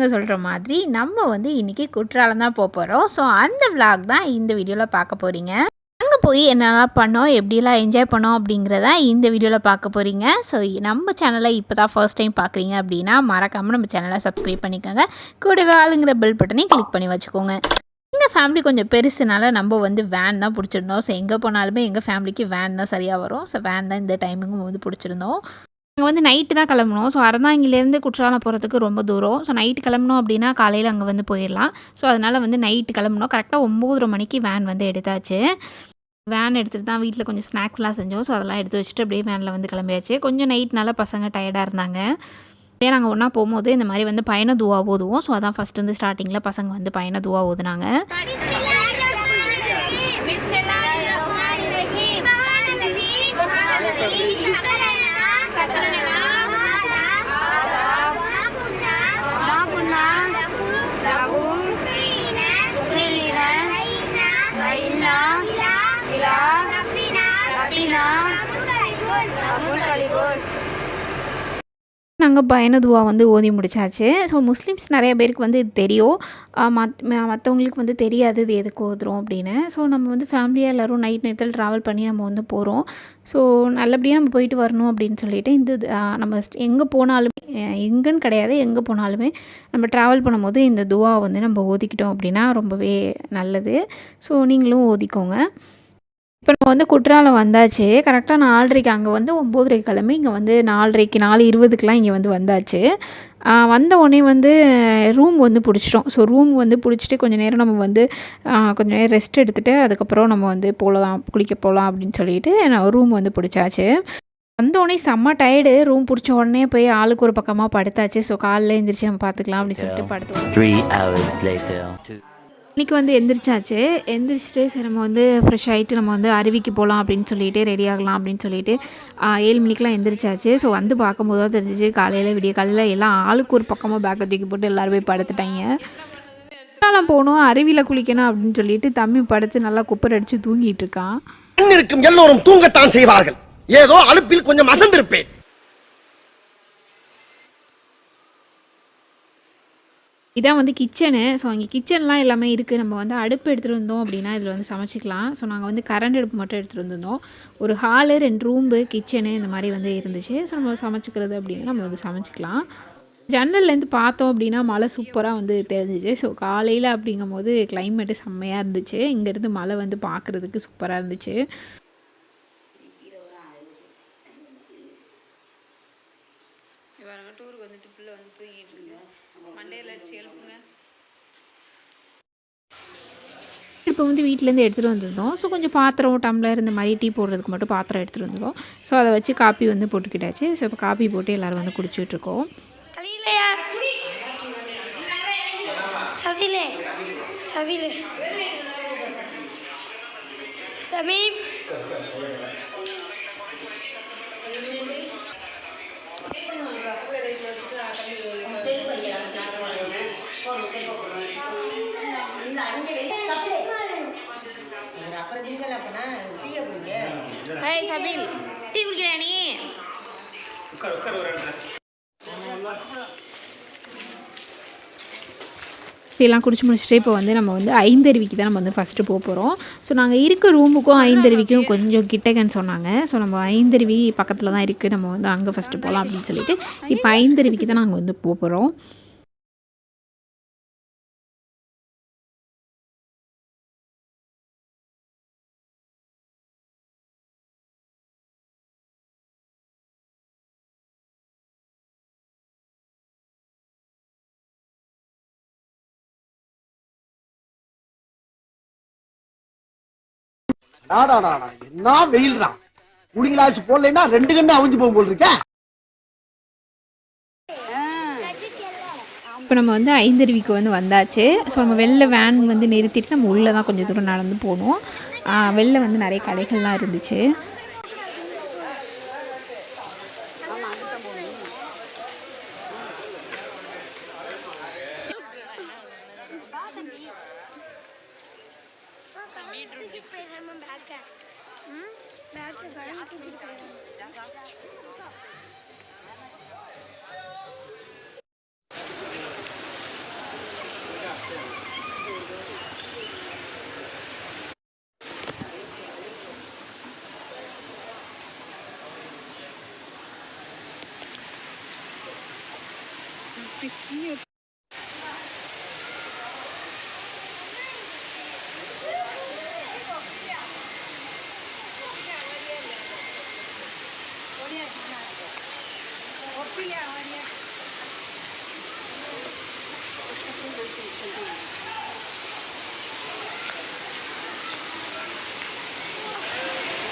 பசங்க சொல்கிற மாதிரி நம்ம வந்து இன்றைக்கி குற்றாலம் தான் போக போகிறோம் ஸோ அந்த விளாக் தான் இந்த வீடியோவில் பார்க்க போகிறீங்க அங்கே போய் என்னெல்லாம் பண்ணோம் எப்படிலாம் என்ஜாய் பண்ணோம் அப்படிங்கிறத இந்த வீடியோவில் பார்க்க போகிறீங்க ஸோ நம்ம சேனலை இப்போ தான் ஃபர்ஸ்ட் டைம் பார்க்குறீங்க அப்படின்னா மறக்காமல் நம்ம சேனலை சப்ஸ்கிரைப் பண்ணிக்கோங்க. கூடவே ஆளுங்கிற பெல் பட்டனையும் கிளிக் பண்ணி வச்சுக்கோங்க. எங்கள் ஃபேமிலி கொஞ்சம் பெருசுனால நம்ம வந்து வேன் தான் பிடிச்சிருந்தோம். ஸோ எங்கே போனாலுமே எங்கள் ஃபேமிலிக்கு வேன் தான் சரியாக வரும். ஸோ வேன் தான் இந்த டைமிங்கும் வந்து பிடிச்சிருந்தோம். நாங்கள் வந்து நைட்டு தான் கிளம்பணும். ஸோ அறந்தாங்கிலேருந்து குற்றாலம் போகிறதுக்கு ரொம்ப தூரம். ஸோ நைட்டு கிளம்பணும் அப்படின்னா காலையில் அங்கே வந்து போயிடலாம் ஸோ அதனால் வந்து நைட்டு கிளம்பணும். கரெக்டாக ஒம்போதரை மணிக்கு வேன் வந்து எடுத்தாச்சு. வேன் எடுத்துகிட்டு தான் வீட்டில் கொஞ்சம் ஸ்நாக்ஸ்லாம் செஞ்சோம். ஸோ அதெல்லாம் எடுத்து வச்சுட்டு அப்படியே வேனில் வந்து கிளம்பியாச்சு. கொஞ்சம் நைட்னால பசங்க டயர்டாக இருந்தாங்க. அப்படியே நாங்கள் ஒன்றா போகும்போது இந்த மாதிரி வந்து பயண துவா ஓதுவோம். ஸோ அதான் ஃபஸ்ட் வந்து ஸ்டார்டிங்கில் பசங்க வந்து பயண துவா ஓதுனாங்க. நாங்கள் பயணதுவா வந்து ஓதி முடிச்சாச்சு. ஸோ முஸ்லீம்ஸ் நிறைய பேருக்கு வந்து இது தெரியும். மத் மற்றவங்களுக்கு வந்து தெரியாது இது எதுக்கு ஓதுறோம் அப்படின்னு. ஸோ நம்ம வந்து ஃபேமிலியாக எல்லோரும் நைட் நேரத்தில் ட்ராவல் பண்ணி நம்ம வந்து போகிறோம் ஸோ நல்லபடியாக நம்ம போயிட்டு வரணும் அப்படின்னு சொல்லிட்டு இந்த இது, நம்ம எங்கே போனாலுமே எங்கன்னு கிடையாது எங்கே போனாலுமே நம்ம ட்ராவல் பண்ணும்போது இந்த துவா வந்து நம்ம ஓதிக்கிட்டோம் அப்படின்னா ரொம்பவே நல்லது. ஸோ நீங்களும் ஓதிக்கோங்க. இப்போ நம்ம வந்து குற்றாலம் வந்தாச்சு. கரெக்டாக நாலரைக்கு அங்கே வந்து ஒம்போதரைக்கு கிளம்பி இங்கே வந்து நாலரைக்கு நாலு இருபதுக்கெலாம் இங்கே வந்து வந்தாச்சு. வந்த உடனே வந்து ரூம் வந்து பிடிச்சிட்டோம். ஸோ ரூம் வந்து பிடிச்சிட்டு கொஞ்சம் நேரம் நம்ம வந்து கொஞ்சம் நேரம் ரெஸ்ட் எடுத்துகிட்டு அதுக்கப்புறம் நம்ம வந்து போகலாம் குளிக்க போகலாம் அப்படின்னு சொல்லிட்டு நான் ரூம் வந்து பிடிச்சாச்சு. வந்த உடனே செம்ம டயர்டு ரூம் பிடிச்ச உடனே போய் ஆளுக்கு ஒரு பக்கமாக படுத்தாச்சு. ஸோ காலைல எழுந்திரிச்சு நம்ம பார்த்துக்கலாம் அப்படின்னு சொல்லிட்டு படுத்து இன்றைக்கி இன்னைக்கு வந்து எந்திரிச்சாச்சு. எந்திரிச்சிட்டு சரி நம்ம வந்து ஃப்ரெஷ் ஆகிட்டு நம்ம வந்து அருவிக்கு போகலாம் அப்படின்னு சொல்லிட்டு ரெடி ஆகலாம் அப்படின்னு சொல்லிட்டு ஏழு மணிக்கெலாம் எந்திரிச்சாச்சு. ஸோ வந்து பார்க்கும்போது தான் தெரிஞ்சிச்சு காலையில் விடிய காலையில் எல்லாம் ஆளுக்கு ஒரு பக்கமாக பேக்கை தூக்கி போட்டு எல்லோரும் போய் படுத்துட்டாங்க. குற்றாலம் போகணும்? அருவியில் குளிக்கணும் அப்படின்னு சொல்லிட்டு தம்பி படுத்து நல்லா குப்பர் அடித்து தூங்கிட்டு இருக்கான். இருக்கும் எல்லோரும் தூங்கத்தான் செய்வார்கள். ஏதோ அழுப்பில் கொஞ்சம் அசந்திருப்பேன். இதான் வந்து கிச்சனு ஸோ அங்கே கிச்சன்லாம் எல்லாமே இருக்குது நம்ம வந்து அடுப்பு எடுத்துகிட்டு வந்தோம் அப்படின்னா இதில் வந்து சமைச்சிக்கலாம். ஸோ நாங்கள் வந்து கரண்ட் அடுப்பு மட்டும் எடுத்துகிட்டு வந்திருந்தோம். ஒரு ஹாலு ரெண்டு ரூம்பு கிச்சனு இந்த மாதிரி வந்து இருந்துச்சு. ஸோ நம்ம சமைச்சிக்கிறது அப்படின்னா நம்ம வந்து சமைச்சிக்கலாம். ஜன்னல்லேருந்து பார்த்தோம் அப்படின்னா மழை சூப்பராக வந்து தெரிஞ்சிச்சு. ஸோ காலையில் அப்படிங்கும்போது கிளைமேட்டு செம்மையாக இருந்துச்சு. இங்கேருந்து மழை வந்து பார்க்குறதுக்கு சூப்பராக இருந்துச்சு டூருக்கு வந்துட்டு பிள்ளை வந்து தூங்கிட்டு இருக்கு மண்டையில் அடிச்சு எழுப்புங்க இப்போ வந்து வீட்டிலேருந்து எடுத்துகிட்டு வந்திருந்தோம். ஸோ கொஞ்சம் பாத்திரம் டம்ளர் இந்த மாதிரி டீ போடுறதுக்கு மட்டும் பாத்திரம் எடுத்துகிட்டு வந்திருந்தோம். ஸோ அதை வச்சு காப்பி வந்து போட்டுக்கிட்டாச்சு. ஸோ இப்போ காப்பி போட்டு எல்லோரும் வந்து குடிச்சிட்டு ரமீம் ஏய் சபில் டீ குடிக்கிறா நீ? இப்படிலாம் குடிச்சு முடிச்சுட்டு இப்போ வந்து நம்ம வந்து ஐந்தருவிக்கு தான் நம்ம வந்து ஃபஸ்ட்டு போக போகிறோம் ஸோ நாங்கள் இருக்க ரூமுக்கும் ஐந்தருவிக்கும் கொஞ்சம் கிட்டக்கன்னு சொன்னாங்க. ஸோ நம்ம ஐந்தருவி பக்கத்தில் தான் இருக்குது நம்ம வந்து அங்கே ஃபஸ்ட்டு போகலாம் அப்படின்னு சொல்லிட்டு இப்போ ஐந்தருவிக்கு தான் நாங்கள் வந்து போக போகிறோம் என்ன வெயில் தான் கிளாஸ் போடலைன்னா ரெண்டு கண்ணு அவிஞ்சு போகும் போல் இருக்க. இப்போ நம்ம வந்து ஐந்தருவிக்கு வந்து வந்தாச்சு. ஸோ நம்ம வெளில வேன் வந்து நிறுத்திட்டு நம்ம உள்ளே தான் கொஞ்சம் தூரம் நடந்து போனோம் வெளில வந்து நிறைய கடைகள்லாம் இருந்துச்சு. таких нет.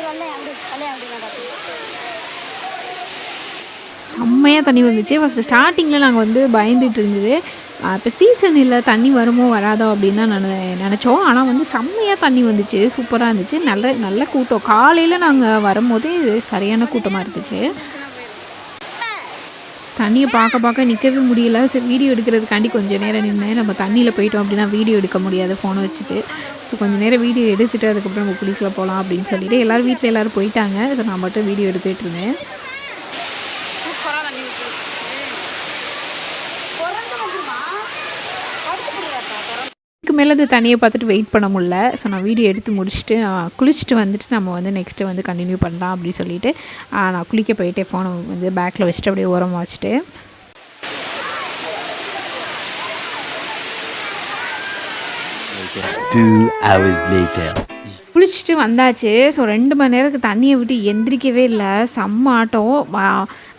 Kalau leh, kalau leh, kalau leh, kalau leh. செம்மையாக தண்ணி வந்துச்சு. ஃபஸ்ட்டு ஸ்டார்டிங்கில் நாங்கள் வந்து பயந்துட்டு இருந்தது. இப்போ சீசன் இல்லை தண்ணி வருமோ வராதோ அப்படின்னு தான் நினச்சோம். ஆனால் வந்து செம்மையாக தண்ணி வந்துச்சு. சூப்பராக இருந்துச்சு. நல்ல நல்ல கூட்டம். காலையில் நாங்கள் வரும்போதே சரியான கூட்டமாக இருந்துச்சு. தண்ணியை பார்க்க பார்க்க நிற்கவே முடியல. சரி வீடியோ எடுக்கிறதுக்காண்டி கொஞ்சம் நேரம் நின்று நம்ம தண்ணியில் போயிட்டோம் அப்படின்னா வீடியோ எடுக்க முடியாது. ஃபோனை வச்சுட்டு. ஸோ கொஞ்சம் நேரம் வீடியோ எடுத்துகிட்டு அதுக்கப்புறம் நம்ம குளிக்கல போகலாம் அப்படின்னு சொல்லிட்டு எல்லோரும் வீட்டில் எல்லோரும் போயிட்டாங்க. ஸோ நான் மட்டும் வீடியோ எடுத்துகிட்டு இருந்தேன். இதுக்கு மேலே அது தண்ணியை பார்த்துட்டு வெயிட் பண்ண முடியல. ஸோ நான் வீடியோ எடுத்து முடிச்சுட்டு குளிச்சுட்டு வந்துட்டு நம்ம வந்து நெக்ஸ்ட்டு வந்து கண்டினியூ பண்ணலாம் அப்படின்னு சொல்லிட்டு நான் குளிக்க போயிட்டே ஃபோனை வந்து பேக்கில் வச்சுட்டு அப்படியே ஓரமாக வச்சுட்டு. Two hours later. குளிச்சுட்டு வந்தாச்சு. ஸோ ரெண்டு மணி நேரத்துக்கு தண்ணியை விட்டு எந்திரிக்கவே இல்லை. செம்ம ஆட்டம்.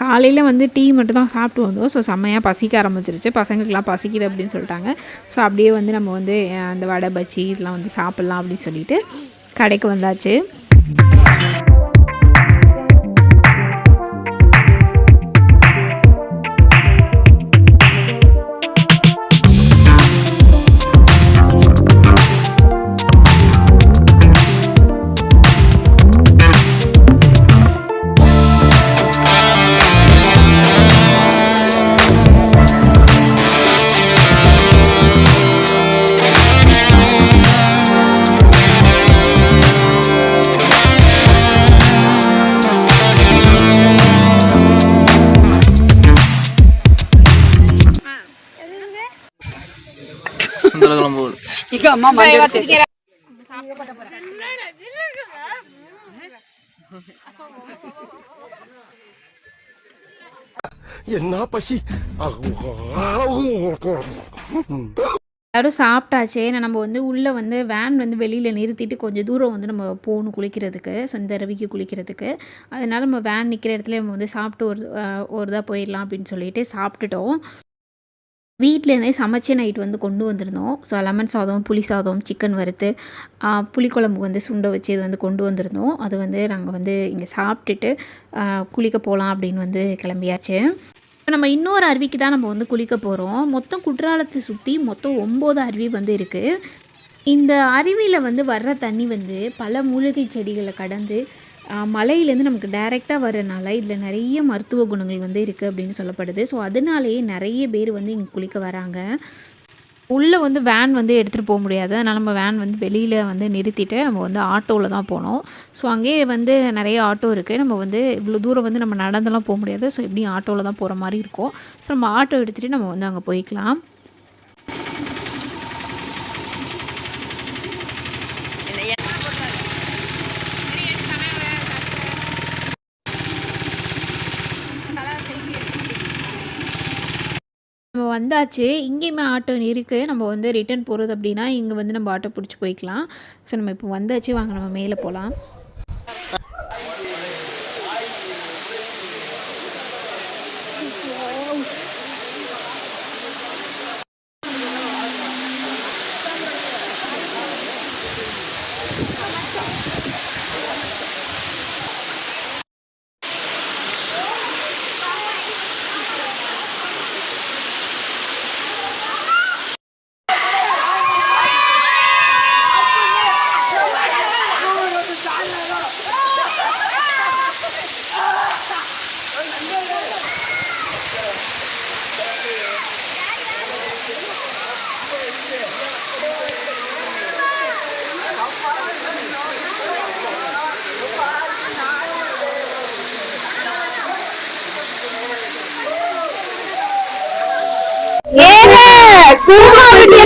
காலையில் வந்து டீ மட்டும் தான் சாப்பிட்டு வந்தோம். ஸோ செம்மையாக பசிக்க ஆரம்பிச்சிருச்சு. பசங்களுக்குலாம் பசிக்குது அப்படின்னு சொல்லிட்டாங்க. ஸோ அப்படியே வந்து நம்ம வந்து அந்த வடை பஜ்ஜி இதெல்லாம் வந்து சாப்பிட்லாம் அப்படின்னு சொல்லிட்டு கடைக்கு வந்தாச்சு. என்ன பசி? எல்லோரும் சாப்பிட்டாச்சே. நான் நம்ம வந்து உள்ளே வந்து வேன் வந்து வெளியில் நிறுத்திட்டு கொஞ்சம் தூரம் வந்து நம்ம போகணும் குளிக்கிறதுக்கு. ஸோ இந்த ரவிக்கு குளிக்கிறதுக்கு. அதனால நம்ம வேன் நிற்கிற இடத்துல நம்ம வந்து சாப்பிட்டு ஒரு ஒரு இதாக போயிடலாம் அப்படின்னு சொல்லிட்டு சாப்பிட்டுட்டோம். வீட்டிலேருந்தே சமைச்ச நைட் வந்து கொண்டு வந்திருந்தோம். ஸோ லெமன் சாதம் புளி சாதம் சிக்கன் வறுத்து புளிக்குழம்பு வந்து சுண்டை வச்சு இது வந்து கொண்டு வந்திருந்தோம். அது வந்து நாங்கள் வந்து இங்கே சாப்பிட்டுட்டு குளிக்க போகலாம் அப்படின்னு வந்து கிளம்பியாச்சு. இப்போ நம்ம இன்னொரு அருவிக்கு தான் நம்ம வந்து குளிக்க போகிறோம் மொத்தம் குற்றாலத்தை சுற்றி மொத்தம் ஒம்பது அருவி வந்து இருக்குது இந்த அருவியில் வந்து வர்ற தண்ணி வந்து பல மூலிகை செடிகளை கடந்து மலையிலேருந்து நமக்கு டைரெக்டாக வரனால இதில் நிறைய மருத்துவ குணங்கள் வந்து இருக்குது அப்படின்னு சொல்லப்படுது. ஸோ அதனாலேயே நிறைய பேர் வந்து இங்கே குளிக்க வராங்க. உள்ளே வந்து வேன் வந்து எடுத்துகிட்டு போக முடியாது. அதனால் நம்ம வேன் வந்து வெளியில் வந்து நிறுத்திட்டு நம்ம வந்து ஆட்டோவில் தான் போனோம் ஸோ அங்கேயே வந்து நிறைய ஆட்டோ இருக்குது நம்ம வந்து இவ்வளோ தூரம் வந்து நம்ம நடந்தெல்லாம் போக முடியாது. ஸோ எப்படியும் ஆட்டோவில் தான் போகிற மாதிரி இருக்கும். ஸோ நம்ம ஆட்டோ எடுத்துகிட்டு நம்ம வந்து அங்கே போய்க்கலாம் நம்ம வந்தாச்சு இங்கேயுமே ஆட்டோ இருக்குது நம்ம வந்து ரிட்டர்ன் போகிறது அப்படின்னா இங்கே வந்து நம்ம ஆட்டோ பிடிச்சி போய்க்கலாம். ஸோ நம்ம இப்போ வந்தாச்சு வாங்க நம்ம மேலே போகலாம்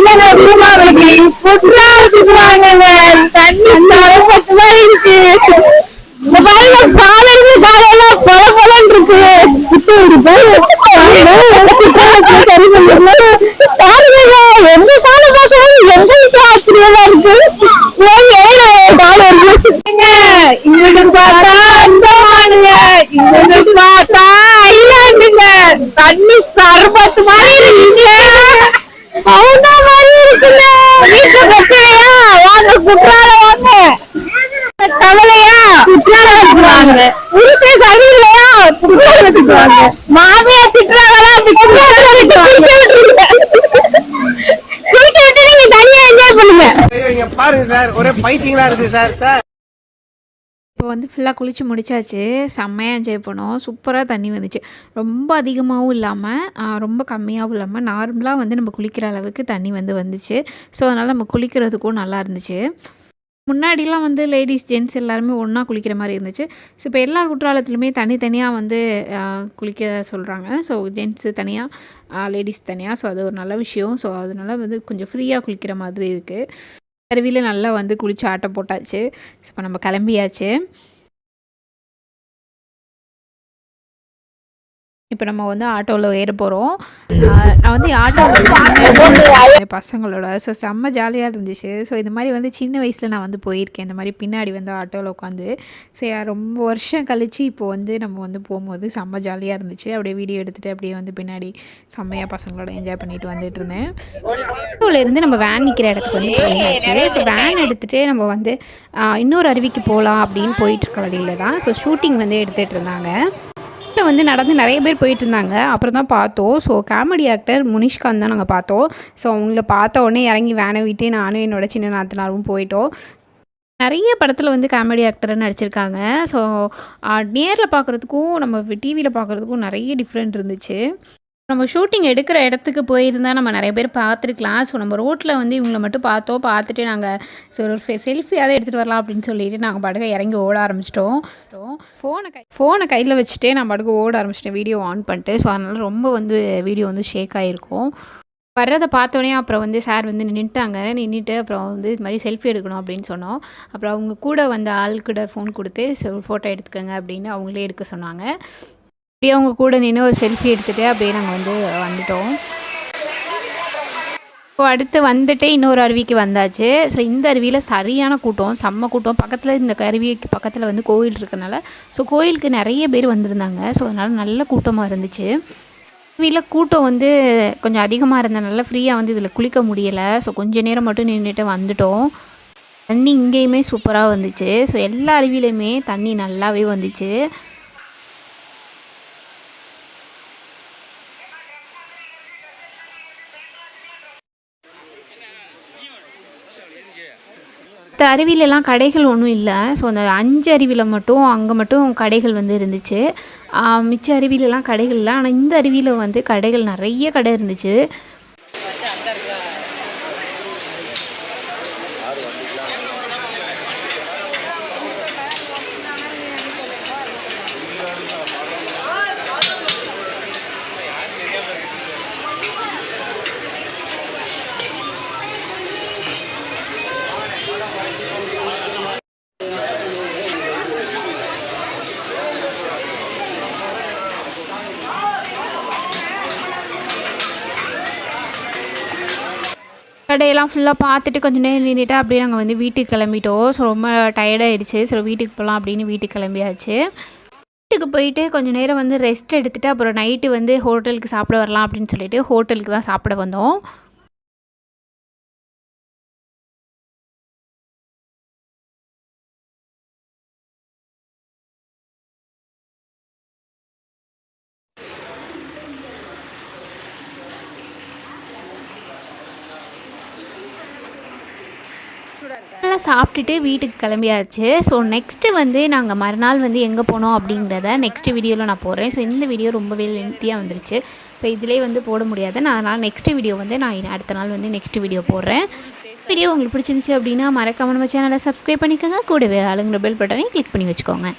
জীবন তোমার গীত குற்றால வாங்க கவலையா குற்றால வச்சுருவாங்க புருஷே சரியில்லையா குற்றால வச்சுருவாங்க மாமியா திட்டுறாங்களா? அப்படி குற்றால விட்டு தனியா என்ஜாய் பண்ணுங்க. இங்க பாருங்க சார். ஒரே பைத்தியங்களா இருக்கு சார். சார் ஃபுல்லாக குளித்து முடிச்சாச்சு. செம்மையாக என்ஜாய் பண்ணோம். சூப்பராக தண்ணி வந்துச்சு. ரொம்ப அதிகமாகவும் இல்லாமல் ரொம்ப கம்மியாகவும் இல்லாமல் நார்மலாக வந்து நம்ம குளிக்கிற அளவுக்கு தண்ணி வந்து வந்துச்சு. ஸோ அதனால் நம்ம குளிக்கிறதுக்கும் நல்லா இருந்துச்சு. முன்னாடிலாம் வந்து லேடிஸ் ஜென்ட்ஸ் எல்லாருமே ஒன்றா குளிக்கிற மாதிரி இருந்துச்சு. ஸோ இப்போ எல்லா குற்றாலத்துலையுமே தனித்தனியாக வந்து குளிக்க சொல்கிறாங்க ஸோ ஜென்ட்ஸு தனியாக லேடிஸ் தனியாக ஸோ அது ஒரு நல்ல விஷயம். ஸோ அதனால வந்து கொஞ்சம் ஃப்ரீயாக குளிக்கிற மாதிரி இருக்குது அருவியில் நல்லா வந்து குளிச்சு ஆட்டம் போட்டாச்சு. ஸோ இப்போ நம்ம கிளம்பியாச்சு. இப்போ நம்ம வந்து ஆட்டோவில் ஏற போகிறோம். நான் வந்து ஆட்டோவில் பசங்களோட. ஸோ செம்ம ஜாலியாக இருந்துச்சு. ஸோ இந்த மாதிரி வந்து சின்ன வயசில் நான் வந்து போயிருக்கேன். இந்த மாதிரி பின்னாடி வந்து ஆட்டோவில் உட்காந்து. சரி ரொம்ப வருஷம் கழித்து இப்போ வந்து நம்ம வந்து போகும்போது செம்ம ஜாலியாக இருந்துச்சு. அப்படியே வீடியோ எடுத்துகிட்டு அப்படியே வந்து பின்னாடி செம்மையாக பசங்களோட என்ஜாய் பண்ணிட்டு வந்துட்டு இருந்தேன். ஆட்டோவிலேருந்து நம்ம வேன் நிற்கிற இடத்துக்கு வந்து போயாச்சு ஸோ வேன் எடுத்துகிட்டு நம்ம வந்து இன்னொரு அருவிக்கு போகலாம் அப்படின்னு போயிட்டுருக்க வழியில் தான். ஸோ ஷூட்டிங் வந்து எடுத்துகிட்டு இருந்தாங்க. ரோட்டில் வந்து நடந்து நிறைய பேர் போயிட்டு இருந்தாங்க அப்புறம் தான் பார்த்தோம். ஸோ காமெடி ஆக்டர் முனிஷ்காந்த் தான் நாங்கள் பார்த்தோம். ஸோ அவங்கள பார்த்த உடனே இறங்கி வேனை விட்டு நானும் என்னோட சின்ன நாத்தனாரும் போயிட்டோம். நிறைய படத்தில் வந்து காமெடி ஆக்டராக நடிச்சிருக்காங்க. ஸோ நேரில் பார்க்குறதுக்கும் நம்ம டிவியில் பார்க்குறதுக்கும் நிறைய டிஃப்ரெண்ட் இருந்துச்சு. நம்ம ஷூட்டிங் எடுக்கிற இடத்துக்கு போயிருந்தா நம்ம நிறைய பேர் பார்த்துருக்கலாம். ஸோ நம்ம ரோட்டில் வந்து இவங்களை மட்டும் பார்த்தோம் பார்த்துட்டு நாங்கள் ஸோ ஒரு செல்ஃபியாவது எடுத்துகிட்டு வரலாம் அப்படின்னு சொல்லிட்டு நாங்கள் பாட்டுக்கு இறங்கி ஓட ஆரம்பிச்சிட்டோம். ஃபோனை கை ஃபோனை கையில் வச்சுட்டே நான் பாட்டுக்கு ஓட ஆரம்பிச்சிட்டேன் வீடியோ ஆன் பண்ணிட்டு. ஸோ அதனால் ரொம்ப வந்து வீடியோ வந்து ஷேக் ஆகிருக்கும் வர்றதை பார்த்தோன்னே அப்புறம் வந்து சார் வந்து நின்றுட்டாங்க நின்றுட்டு அப்புறம் வந்து இது மாதிரி செல்ஃபி எடுக்கணும் அப்படின்னு சொன்னோம். அப்புறம் அவங்க கூட வந்த ஆள் கூட ஃபோன் கொடுத்து ஃபோட்டோ எடுத்துக்கோங்க அப்படின்னு அவங்களே எடுக்க சொன்னாங்க. அப்படியே அவங்க கூட நின்று ஒரு செல்ஃபி எடுத்துகிட்டு அப்படியே நாங்கள் வந்து வந்துட்டோம். இப்போ அடுத்து வந்துட்டு இன்னொரு அருவிக்கு வந்தாச்சு. ஸோ இந்த அருவியில் சரியான கூட்டம் செம்ம கூட்டம். பக்கத்தில் இந்த அருவிக்கு பக்கத்தில் வந்து கோயில் இருக்கனால ஸோ கோயிலுக்கு நிறைய பேர் வந்திருந்தாங்க. ஸோ அதனால் நல்ல கூட்டமாக இருந்துச்சு. அருவியில் கூட்டம் வந்து கொஞ்சம் அதிகமாக இருந்தனால ஃப்ரீயாக வந்து இதில் குளிக்க முடியலை. ஸோ கொஞ்ச நேரம் மட்டும் நின்றுட்டு வந்துட்டோம். தண்ணி இங்கேயுமே சூப்பராக வந்துச்சு. ஸோ எல்லா அருவியிலையுமே தண்ணி நல்லாவே வந்துச்சு. மற்ற அருவியிலலாம் கடைகள் ஒன்றும் இல்லை. ஸோ அந்த அஞ்சு அருவியில் மட்டும் அங்கே மட்டும் கடைகள் வந்து இருந்துச்சு. மிச்ச அருவியிலலாம் கடைகள் இல்லை. ஆனால் இந்த அருவியில் வந்து கடைகள் நிறைய கடை இருந்துச்சு. கடையெல்லாம் ஃபுல்லாக பார்த்துட்டு கொஞ்சம் நேரம் நின்றுட்டு அப்படியே நாங்கள் வந்து வீட்டுக்கு கிளம்பிட்டோம். ஸோ ரொம்ப டயர்டாயிடுச்சு ஸோ வீட்டுக்கு போகலாம் அப்படின்னு வீட்டுக்கு கிளம்பியாச்சு. வீட்டுக்கு போயிட்டு கொஞ்சம் நேரம் வந்து ரெஸ்ட் எடுத்துகிட்டு அப்புறம் நைட்டு வந்து ஹோட்டலுக்கு சாப்பிட வரலாம் அப்படின்னு சொல்லிட்டு ஹோட்டலுக்கு தான் சாப்பிட வந்தோம். நல்லா சாப்பிட்டுட்டு வீட்டுக்கு கிளம்பியாச்சு. ஸோ நெக்ஸ்ட்டு வந்து நாங்கள் மறுநாள் வந்து எங்கே போனோம் அப்படிங்கிறத நெக்ஸ்ட் வீடியோவில் நான் போடுறேன். ஸோ இந்த வீடியோ ரொம்பவே லென்த்தியாக வந்துருச்சு. ஸோ இதிலே வந்து போட முடியாது. நான் அதனால் நெக்ஸ்ட் வீடியோ வந்து நான் அடுத்த நாள் வந்து நெக்ஸ்ட் வீடியோ போடுறேன். வீடியோ உங்களுக்கு பிடிச்சிருந்துச்சு அப்படின்னா மறக்காம நம்ம சேனலை சப்ஸ்கிரைப் பண்ணிக்கோங்க. கூடவே ஆளுங்கிற பெல் பட்டனையும் கிளிக் பண்ணி வச்சுக்கோங்க.